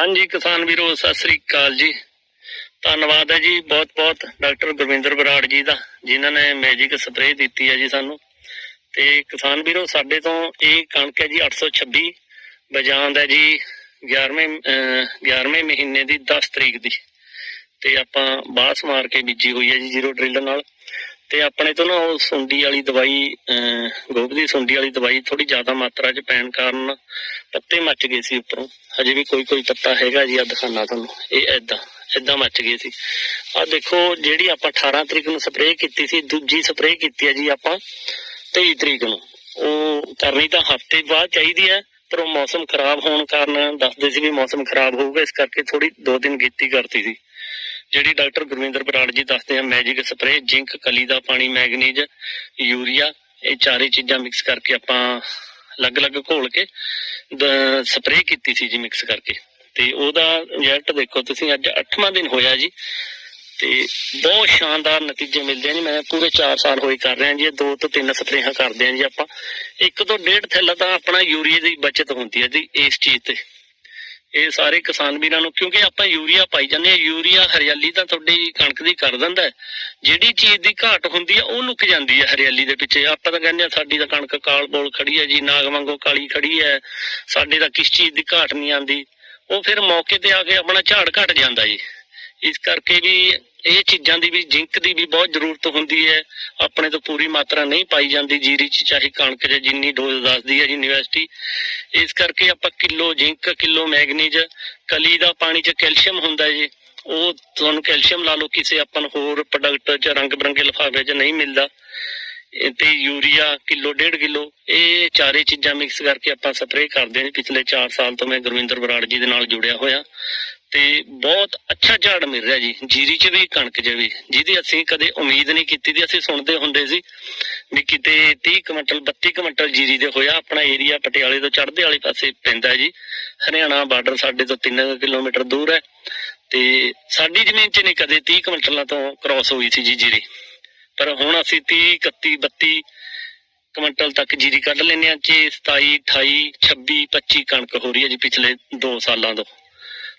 ਹਾਂਜੀ, ਕਿਸਾਨ ਵੀਰੋ, ਸਤਿ ਸ੍ਰੀ ਅਕਾਲ ਜੀ। ਧੰਨਵਾਦ ਹੈ ਜੀ ਬਹੁਤ ਬਹੁਤ ਡਾਕਟਰ ਗੁਰਵਿੰਦਰ ਬਰਾੜ ਜੀ ਦਾ, ਜਿਨ੍ਹਾਂ ਨੇ ਮੈਜਿਕ ਸਪਰੇਅ ਦਿੱਤੀ ਹੈ ਜੀ ਸਾਨੂੰ। ਤੇ ਕਿਸਾਨ ਵੀਰੋ, ਸਾਡੇ ਤੋਂ ਇਹ ਕਣਕ ਹੈ ਜੀ 826 ਬਜਾਂਦ ਹੈ ਜੀ 11ਵੇਂ 11ਵੇਂ ਮਹੀਨੇ ਦੀ 10 ਤਰੀਕ ਦੀ। ਤੇ ਆਪਾਂ ਬਾਸ ਮਾਰ ਕੇ ਬੀਜੀ ਹੋਈ ਹੈ ਜੀ ਜ਼ੀਰੋ ਡਰਿਲ ਨਾਲ। ਤੇ ਆਪਣੇ ਤੋਂ ਨਾ ਉਹ ਸੁੰਡੀ ਵਾਲੀ ਦਵਾਈ ਗੋਭ ਦੀ ਸੁੰਡੀ ਵਾਲੀ ਦਵਾਈ ਥੋੜੀ ਜ਼ਿਆਦਾ ਮਾਤਰਾ 'ਚ ਪੈਣ ਕਾਰਨ ਪੱਤੇ ਮੱਚ ਗਏ ਸੀ ਉੱਪਰੋਂ। ਹਜੇ ਵੀ ਕੋਈ ਕੋਈ ਪੱਤਾ ਹੈਗਾ ਜੀ ਆ ਦਿਖਾਣਾ ਤੁਹਾਨੂੰ। ਇਹ ਐਦਾਂ ਐਦਾਂ ਮੱਚ ਗਏ ਸੀ। ਆ ਦੇਖੋ, ਜਿਹੜੀ ਆਪਾਂ 18 ਤਰੀਕ ਨੂੰ ਸਪਰੇਅ ਕੀਤੀ ਸੀ, ਦੂਜੀ ਸਪਰੇਅ ਕੀਤੀ ਹੈ ਜੀ ਆਪਾਂ 23 ਤਰੀਕ ਨੂੰ। ਉਹ ਕਰਨੀ ਤਾਂ ਹਫ਼ਤੇ ਬਾਅਦ ਚਾਹੀਦੀ ਹੈ, ਪਰ ਉਹ ਮੌਸਮ ਖਰਾਬ ਹੋਣ ਕਾਰਨ ਦੱਸਦੇ ਸੀ ਵੀ ਮੌਸਮ ਖਰਾਬ ਹੋਊਗਾ, ਇਸ ਕਰਕੇ ਥੋੜੀ ਦੋ ਦਿਨ ਗੀਤੀ ਕਰਤੀ ਸੀ। ਜਿਹੜੀ ਡਾਕਟਰ ਗੁਰਵਿੰਦਰ ਬਰਾੜ ਜੀ ਦੱਸਦੇ ਆ, ਮੈਜਿਕ ਸਪਰੇਅ, ਜਿੰਕ, ਕਲੀ ਦਾ ਪਾਣੀ, ਮੈਗਨੀਜ, ਯੂਰੀਆ, ਇਹ ਚਾਰੇ ਚੀਜ਼ਾਂ ਮਿਕਸ ਕਰਕੇ ਆਪਾਂ ਅਲੱਗ-ਅਲੱਗ ਘੋਲ ਕੇ ਸਪਰੇਅ ਕੀਤੀ ਸੀ ਜੀ ਮਿਕਸ ਕਰਕੇ। ਤੇ ਉਹਦਾ ਰਿਜ਼ਲਟ ਦੇਖੋ, ਤੁਸੀਂ ਅੱਜ 8ਵਾਂ ਦਿਨ ਹੋਇਆ ਜੀ, ਤੇ ਬਹੁਤ ਸ਼ਾਨਦਾਰ ਨਤੀਜੇ ਮਿਲਦੇ ਆ ਜੀ। ਮੈਂ ਪੂਰੇ 4 ਸਾਲ ਹੋਈ ਕਰ ਰਿਹਾ ਜੀ ਦੋ ਤੋਂ ਤਿੰਨ ਸਪਰੇਹਾਂ ਕਰਦੇ ਆ ਜੀ ਆਪਾਂ। ਇੱਕ ਤੋਂ ਡੇਢ ਥੈਲਾ ਤਾਂ ਆਪਣਾ ਯੂਰੀਆ ਦੀ ਬਚਤ ਹੁੰਦੀ ਹੈ ਜੀ, ਇਸ ਚੀਜ਼ ਤੇ। ਇਹ ਸਾਰੇ ਕਿਸਾਨ ਵੀਰਾਂ ਨੂੰ, ਕਿਉਂਕਿ ਆਪਾਂ ਯੂਰੀਆ ਪਾਈ ਜਾਂਦੇ ਆ ਯੂਰੀਆ ਹਰਿਆਲੀ ਤਾਂ ਤੁਹਾਡੀ ਕਣਕ ਦੀ ਕਰ ਦਿੰਦਾ ਜਿਹੜੀ ਚੀਜ਼ ਦੀ ਘਾਟ ਹੁੰਦੀ ਆ ਉਹ ਲੁਕ ਜਾਂਦੀ ਹੈ ਹਰਿਆਲੀ ਦੇ ਪਿੱਛੇ। ਆਪਾਂ ਤਾਂ ਕਹਿੰਦੇ ਆ ਸਾਡੀ ਤਾਂ ਕਣਕ ਕਾਲ ਬੋਲ ਖੜੀ ਹੈ ਜੀ, ਨਾਗ ਵਾਂਗੂ ਕਾਲੀ ਖੜੀ ਹੈ, ਸਾਡੇ ਤਾਂ ਕਿਸ ਚੀਜ਼ ਦੀ ਘਾਟ ਨਹੀਂ ਆਂਦੀ ਉਹ ਫਿਰ ਮੌਕੇ ਤੇ ਆ ਕੇ ਆਪਣਾ ਝਾੜ ਘਟ ਜਾਂਦਾ ਜੀ। ਇਸ ਕਰਕੇ ਵੀ ਇਹ ਚੀਜ਼ਾਂ ਦੀ ਵੀ, ਜ਼ਿੰਕ ਦੀ ਵੀ ਬਹੁਤ ਜ਼ਰੂਰਤ ਹੁੰਦੀ ਹੈ। ਆਪਣੇ ਤੋਂ ਪੂਰੀ ਮਾਤਰਾ ਨਹੀਂ ਪਾਈ ਜਾਂਦੀ ਜੀਰੀ ਚ, ਚਾਹੇ ਕਣਕ 'ਚ ਜਿੰਨੀ ਡੋਜ਼ ਦੱਸਦੀ ਹੈ ਯੂਨੀਵਰਸਿਟੀ। ਇਸ ਕਰਕੇ ਆਪਾਂ ਕਿਲੋ ਜ਼ਿੰਕ, ਕਿਲੋ ਮੈਗਨੀਜ, ਕਲੀ ਦਾ ਪਾਣੀ 'ਚ ਕੈਲਸ਼ੀਅਮ ਹੁੰਦਾ ਜੀ, ਉਹ ਤੁਹਾਨੂੰ ਕੈਲਸ਼ੀਅਮ ਲਾ ਲਓ, ਕਿਸੇ ਆਪਾਂ ਨੂੰ ਹੋਰ ਪ੍ਰੋਡਕਟ 'ਚ ਰੰਗ ਬਰੰਗੇ ਲਿਫਾਫੇ 'ਚ ਨਹੀਂ ਮਿਲਦਾ। ਤੇ ਯੂਰੀਆ ਕਿਲੋ, ਡੇਢ ਕਿਲੋ, ਇਹ ਚਾਰੇ ਚੀਜ਼ਾਂ ਮਿਕਸ ਕਰਕੇ ਆਪਾਂ ਸਪਰੇਅ ਕਰਦੇ ਹਾਂ। ਪਿਛਲੇ 4 ਸਾਲ ਤੋਂ ਮੈਂ ਗੁਰਵਿੰਦਰ ਬਰਾੜ ਜੀ ਦੇ ਨਾਲ ਜੁੜਿਆ ਹੋਇਆ। ਤੇ ਬਹੁਤ ਅੱਛਾ ਝਾੜ ਮਿਲ ਰਿਹਾ ਜੀ। ਜੀਰੀ 'ਚ ਵੀ ਕਣਕ 'ਚ ਵੀ, ਜਿਹਦੀ ਅਸੀਂ ਕਦੇ ਉਮੀਦ ਨਹੀਂ ਕੀਤੀ ਦੀ, ਅਸੀਂ ਸੁਣਦੇ ਹੁੰਦੇ ਸੀ ਵੀ ਕਿਤੇ 30 ਕੁਇੰਟਲ 32 ਕੁਇੰਟਲ ਜੀਰੀ ਦੇ ਹੋਇਆ। ਆਪਣਾ ਏਰੀਆ ਪਟਿਆਲੇ ਤੋਂ ਚੜ੍ਹਦੇ ਵਾਲੇ ਪਾਸੇ ਪੈਂਦਾ ਜੀ। ਹਰਿਆਣਾ ਬਾਰਡਰ ਸਾਡੇ ਤੋਂ 3 ਕਿਲੋਮੀਟਰ ਦੂਰ ਹੈ। ਤੇ ਸਾਡੀ ਜ਼ਮੀਨ 'ਚ ਨਹੀਂ ਕਦੇ 30 ਕੁਇੰਟਲਾਂ ਤੋਂ ਕ੍ਰਾਸ ਹੋਈ ਸੀ ਜੀ ਜੀਰੀ। ਪਰ ਹੁਣ ਅਸੀਂ 30 31 32 ਕੁਇੰਟਲ ਤੱਕ ਜੀਰੀ ਕੱਢ ਲੈਂਦੇ ਹਾਂ, ਜੀ 27 28 26 25 ਕਣਕ ਹੋ ਰਹੀ ਹੈ ਜੀ ਪਿਛਲੇ 2 ਸਾਲਾਂ ਤੋਂ।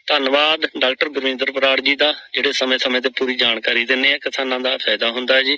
ਧੰਨਵਾਦ ਡਾਕਟਰ ਗੁਰਵਿੰਦਰ ਬਰਾੜ ਜੀ ਦਾ, ਜਿਹੜੇ ਸਮੇਂ-ਸਮੇਂ ਤੇ ਪੂਰੀ ਜਾਣਕਾਰੀ ਦਿੰਦੇ ਆ, ਕਿਸਾਨਾਂ ਦਾ ਫਾਇਦਾ ਹੁੰਦਾ ਹੈ ਜੀ।